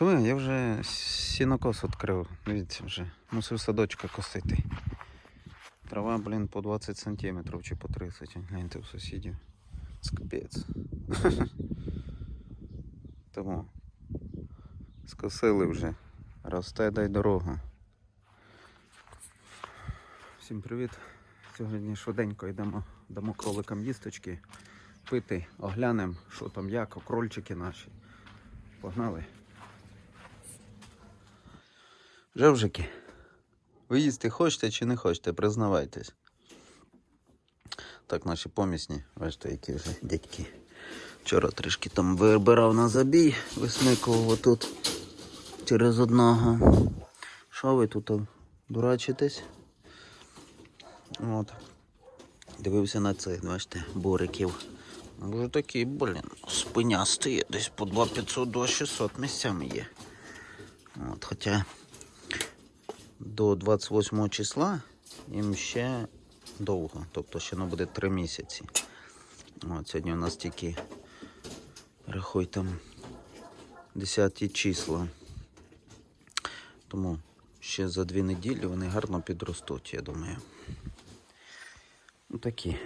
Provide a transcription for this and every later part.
Ви, я вже сінокос відкрив. Дивіться вже. Мусив садочка косити. Трава, блін, по 20 сантиметрів чи по 30. Гляньте у сусідів. Це капець. Тому скосили вже. Росте дай дорога. Всім привіт. Сьогодні швиденько йдемо, дамо кроликам їсточки, пити, оглянемо, що там як, крольчики наші. Погнали. Жевжики, ви їсти хочете чи не хочете, признавайтесь. Так, наші помісні, бачите, які вже дядьки. Вчора трішки там вибирав на забій, висмикував отут через одного. Що ви тут дурачитесь? От. Дивився на цих, бачите, буриків. Вже такі, блін, спинясті, десь по 2500 2600 місцями є. От, хоча до 28 числа їм ще довго, тобто ще не буде 3 місяці. От, сьогодні у нас тільки, рахуй там, 10 числа. Тому ще за 2 неділі вони гарно підростуть, я думаю. Ну, такі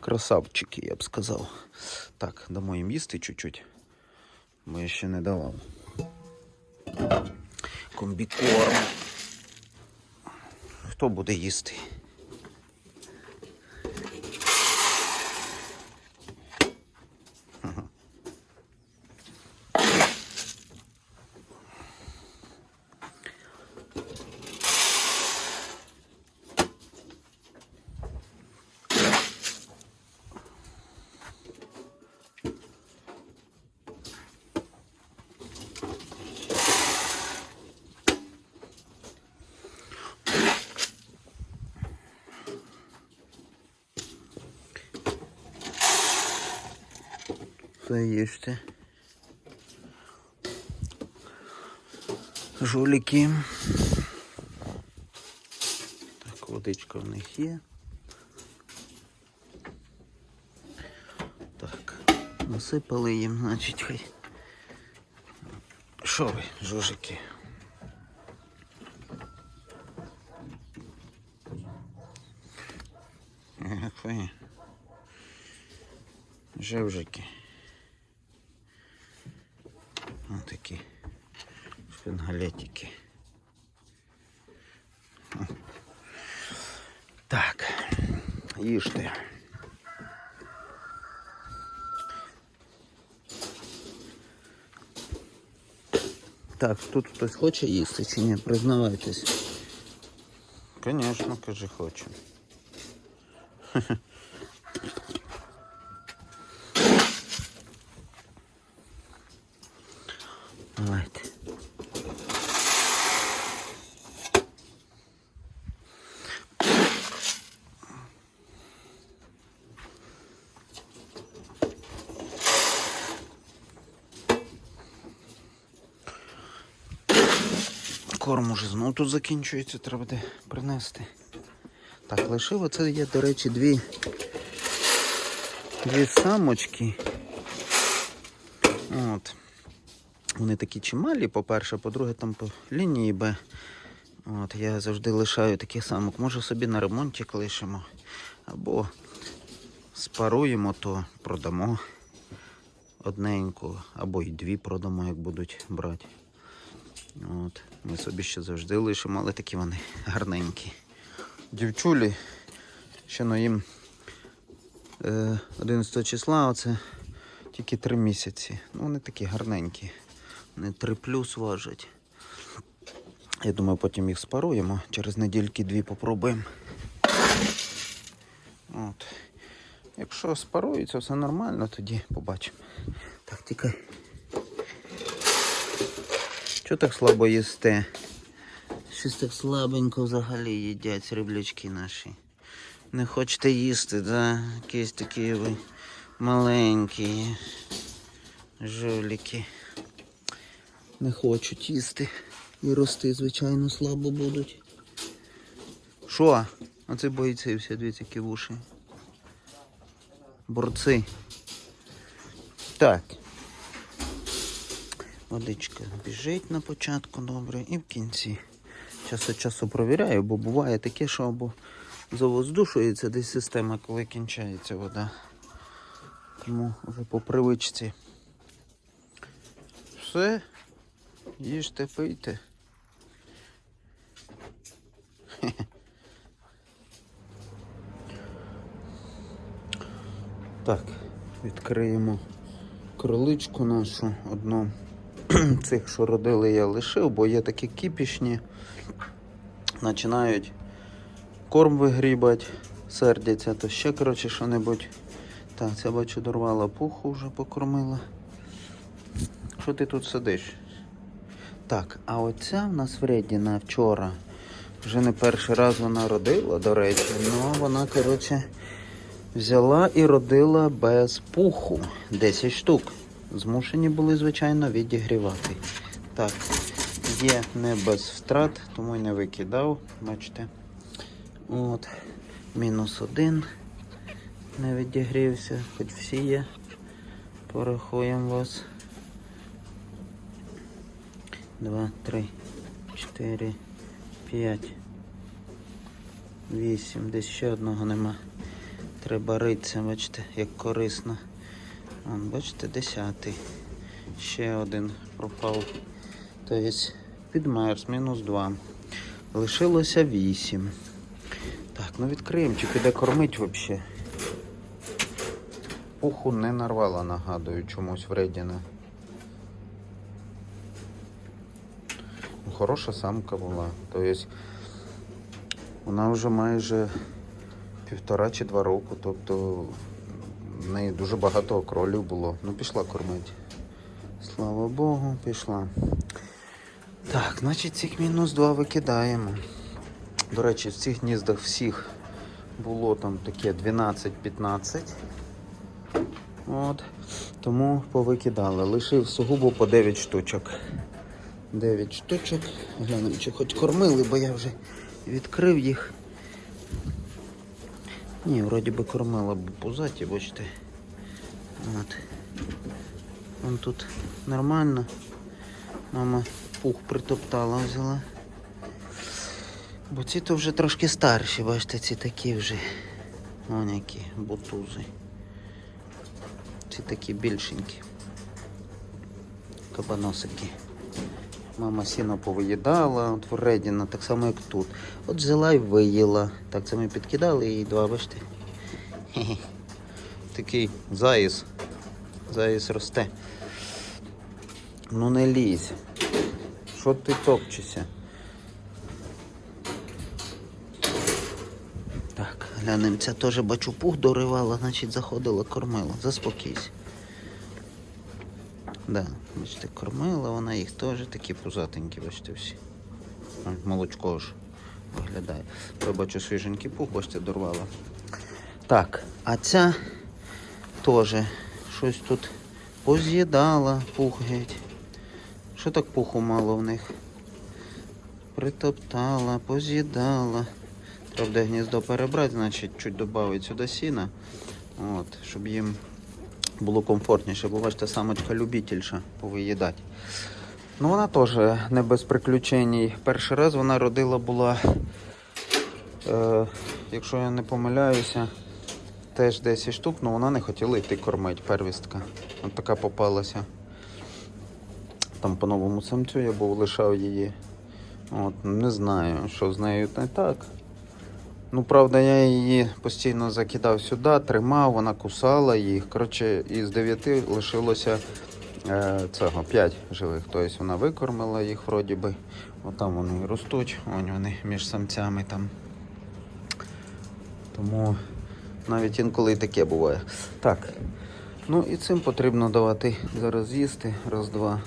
красавчики, я б сказав. Так, дамо їм їсти чуть-чуть, бо ще не давав. Комбікорм. Хто буде їсти? Все їжте. Жуліки. Так, водичка в них є. Так, насипали їм, значить, хай. Що ви, жужики? Жевжики. такі шпингалетики. О. Так, їжте. Так, тут хтось хоче їсти чи ні? Признавайтесь. Звісно, каже, хочу. Знову тут закінчується, треба буде принести. Так, лишив оце є, до речі, дві, дві самочки. От. Вони такі чималі, по-перше, по-друге, там по лінії Б. От, я завжди лишаю таких самок. Може собі на ремонтик лишимо. Або спаруємо, то продамо одненьку, або й дві продамо, як будуть брати. От, ми собі ще завжди лишимо, але такі вони гарненькі. Дівчулі, ще ну їм е, 11 числа, оце тільки 3 місяці. Ну, вони такі гарненькі. Вони 3 плюс важать. Я думаю, потім їх спаруємо. Через недільки дві попробуємо. От. Якщо спарується, все нормально, тоді побачимо. Так, тікай. Чого так слабо їсте? Щось так слабенько взагалі їдять сріблячки наші. Не хочете їсти, да? Якісь такі ви маленькі жуліки. Не хочуть їсти. І рости, звичайно, слабо будуть. Що? Оце бойці всі, дивіться, які вуші. Борці. Так. Водичка біжить на початку добре і в кінці. Час від часу провіряю, бо буває таке, що або завоздушується десь система, коли кінчається вода. Тому вже по привичці. Все, їжте, пийте. Так, відкриємо кроличку нашу одну. Цих, що родили, я лишив, бо є такі кіпішні. Починають корм вигрібати, сердяться, то ще, коротше, що-небудь. Так, це бачу, дорвала пуху, вже покормила. Що ти тут сидиш? Так, а оця в нас вредіна вчора. Вже не перший раз вона родила, до речі, ну вона, коротше, взяла і родила без пуху 10 штук. Змушені були, звичайно, відігрівати. Так, є не без втрат, тому й не викидав. Бачите. От. Мінус один. Не відігрівся, хоч всі є. Порахуємо вас. Два, три, чотири, п'ять. Вісім. Десь ще одного нема. Треба ритися, бачите, як корисно. Вон, бачите, десятий. Ще один пропав. Тобто підмерз, мінус два. Лишилося вісім. Так, ну відкриємо, чи піде кормить взагалі. Пуху не нарвала, нагадую, чомусь вредіна. Ну, Хороша самка була. Тобто вона вже майже півтора чи два року, тобто в неї дуже багато кролів було. Ну, пішла кормити. Слава Богу, пішла. Так, значить цих мінус два викидаємо. До речі, в цих гніздах всіх було там таке 12-15. От. Тому повикидали. Лишив сугубо по 9 штучок. 9 штучок. Глянемо, чи хоч кормили, бо я вже відкрив їх. Ні, вроді би кормила б пузаті, бачите. От. Вон тут нормально. Мама пух притоптала, взяла. Бо ці то вже трошки старші, бачите, ці такі вже. Вон які бутузи. Ці такі більшенькі. Кабаносики. Мама сіно повиїдала, от вредіна, так само як тут. От взяла і виїла. Так це ми підкидали їй два, бачите. Такий заїс. Заїс росте. Ну не лізь. Що ти топчешся? Так, глянемо, ця теж бачу пух доривала, значить заходила, кормила. Заспокійся. Да, бачите, кормила вона їх теж такі пузатенькі, бачите всі. Молочко ж виглядає. Я бачу свіженький пух, бачите, дорвала. Так, а ця теж щось тут поз'їдала пух геть. Що так пуху мало в них? Притоптала, поз'їдала. Треба буде гніздо перебрати, значить чуть додати сюди сіна. От, щоб їм було комфортніше, бо бачите, самочка любительша повиїдати. Ну вона теж не без приключень. Перший раз вона родила була, е, якщо я не помиляюся, теж 10 штук, але вона не хотіла йти кормити, первістка. От така попалася. Там по новому самцю я був лишав її. От, не знаю, що з нею не так. Ну, правда, я її постійно закидав сюди, тримав, вона кусала їх. Коротше, із 9 лишилося е, цього 5 живих. Тобто вона викормила їх вроді би. Отам вони ростуть, вон вони між самцями там. Тому навіть інколи і таке буває. Так. Ну і цим потрібно давати зараз їсти. Раз-два.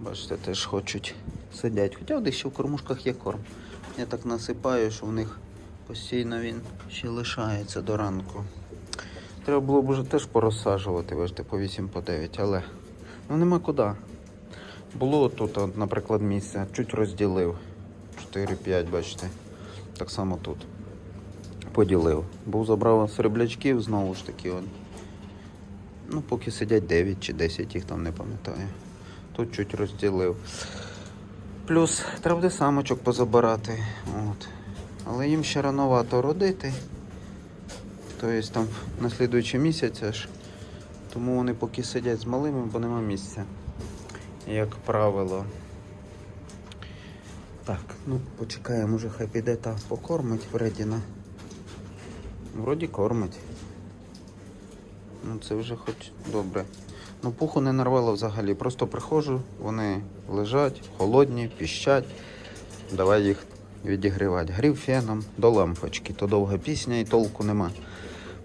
Бачите, теж хочуть сидять. Хоча в ще в кормушках є корм. Я так насипаю, що в них постійно він ще лишається до ранку. Треба було б вже теж порозсаджувати, бачите, по 8 по 9, але ну нема куди. Було тут, от, наприклад, місце, чуть розділив. 4-5, бачите. Так само тут. Поділив. Був забрав сріблячків, знову ж таки. От. Ну, поки сидять 9 чи 10, їх там не пам'ятаю. тут чуть розділив. Плюс треба буде самочок позабирати. От. Але їм ще рановато родити. Тобто там на слідуючий місяць аж. Тому вони поки сидять з малими, бо нема місця. Як правило. Так, ну почекаємо, може хай піде та покормить Вредіна. Вроді кормить. Ну це вже хоч добре. Ну пуху не нарвало взагалі. Просто приходжу, вони лежать, холодні, піщать. Давай їх відігрівати. Грів феном до лампочки. То довга пісня і толку нема.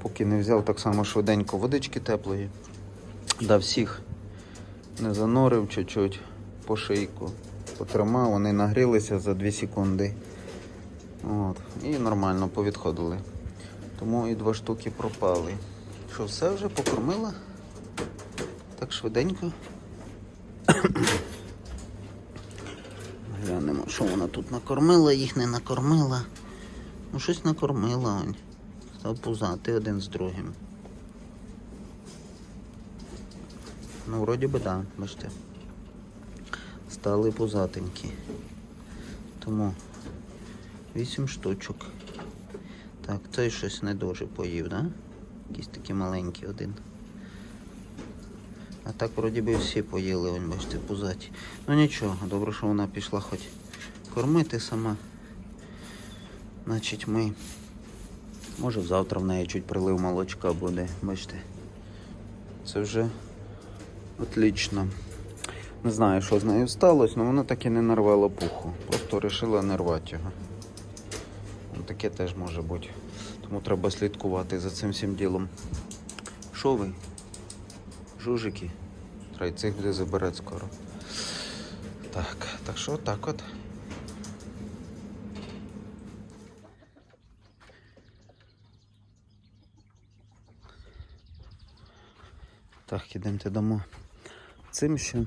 Поки не взяв так само швиденько водички теплої. Да всіх не занорив чуть-чуть по шийку. Потримав, вони нагрілися за 2 секунди. От. І нормально повідходили. Тому і два штуки пропали. Що, все вже покормила? Так швиденько. Вона тут накормила, їх не накормила. Ну, щось накормила. Он. Став пузати один з другим. Ну, вроді би, так, да, бачите. Стали пузатенькі. Тому вісім штучок. Так, цей щось не дуже поїв, да? Якийсь такий маленький один. А так вроді би всі поїли, вон, бачите, пузаті. Ну нічого, добре, що вона пішла хоч кормити сама. Значить ми. Може завтра в неї чуть прилив молочка буде, бачите. Це вже отлично. Не знаю, що з нею сталося, але вона так і не нарвала пуху. Просто вирішила не рвати його. Ну, Таке теж може бути. Тому треба слідкувати за цим всім ділом. Що ви? Жужики. Треба буде забирати скоро. Так, так що так от. Так, ідемте домо. Цим ще.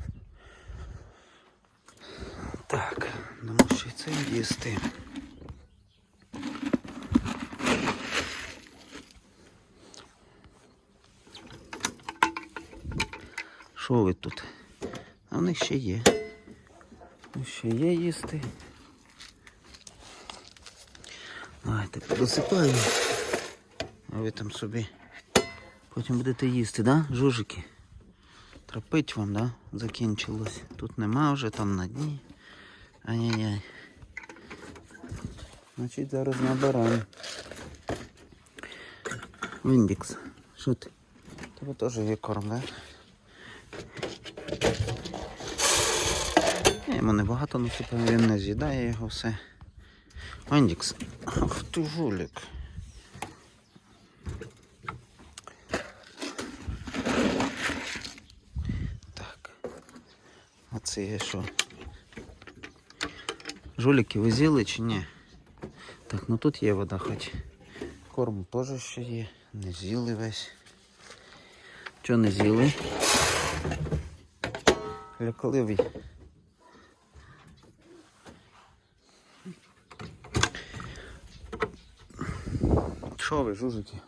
Так, дамо ще цим їсти. Що ви тут? А в них ще є. Ще є їсти. Давайте подосипаємо. А ви там собі потім будете їсти, да, жужики? Тропить вам, да? Закінчилось. Тут нема вже, там на дні. Ай-яй-яй. Значить зараз набираємо. Віндікс. Що ти? Тебе теж є корм, да? Я йому небагато насипаю, він не з'їдає його все. Вендікс. Ах ти жулік. Так. А це є що? Жуліки ви з'їли чи ні? Так, ну тут є вода хоч. Корм теж ще є. Не з'їли весь. Чого не з'їли? Лякливий. Що ви, жужики?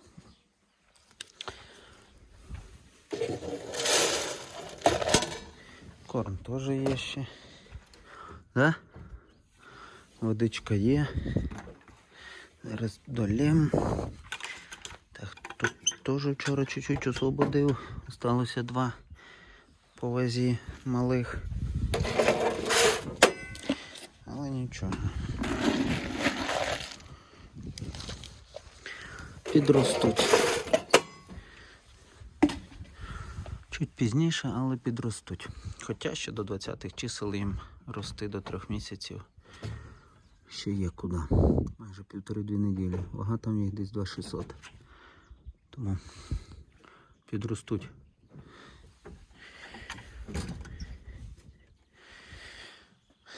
Корм теж є ще. Да? Водичка є. Зараз долем. Так, тут теж вчора чуть-чуть освободив. Осталося два по вазі малих. Але нічого. Підростуть. Чуть пізніше, але підростуть. Хоча ще до 20-х чисел їм рости до трьох місяців. Ще є куди. Майже півтори-дві неділі. Вага там їх десь 2600. Тому підростуть.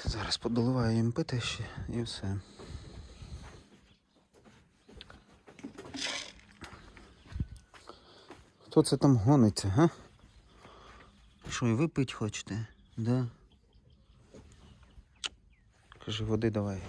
Зараз подоливаю їм пити ще і все. Хто це там гониться, га? Що, і випити хочете? Да? Кажи, води давай.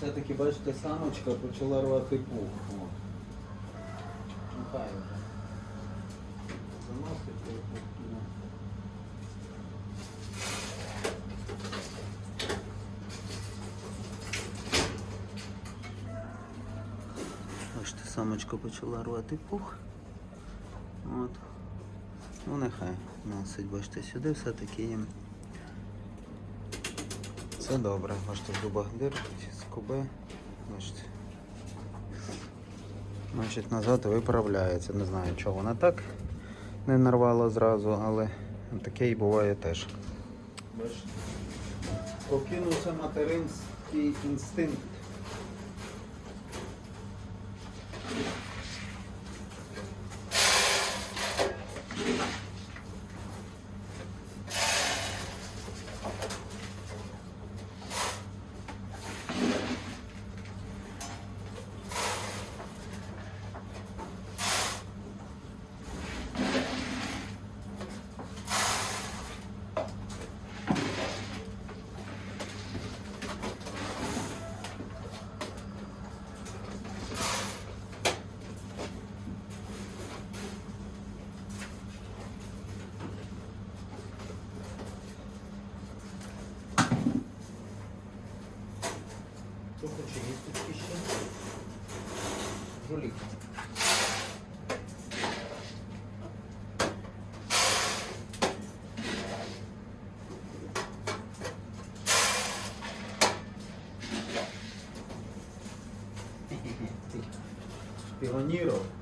Все-таки, бачите, самочка почала рвати пух. Ну вже. Заносить. Бачите, самочка почала рвати пух. От. Ну нехай носить, бачите, сюди все-таки їм. Це добре, можете в зубах дирки, скуби. Бачите. Значить, назад виправляється. Не знаю, чого вона так не нарвала зразу, але таке і буває теж. Бачите. Прокинувся материнський інстинкт. Rúlico. Piroñero.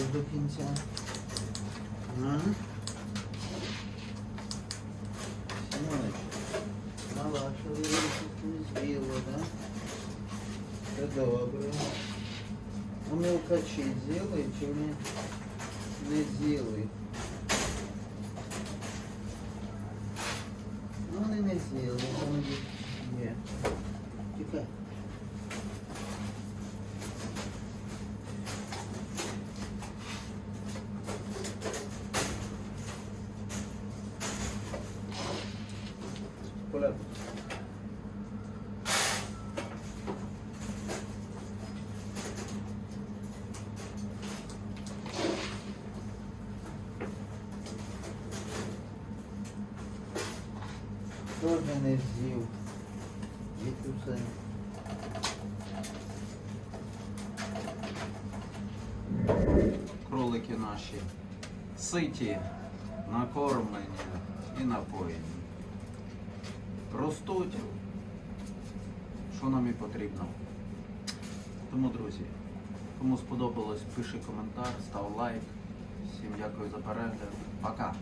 Що не з'їв до кінця? А? Сімоночка. Мала, що ви не з'їла, да? Це добре. У мелкачі з'їли чи не, не з'їли? Ну, вони не з'їли, там їх є. Тікай. Порядок. Теж не з'їв. Їх усе. Кролики наші ситі, накормлені і напоєні. Ростуть, що нам і потрібно. Тому, друзі, кому сподобалось, пиши коментар, став лайк. Всім дякую за перегляд. Пока!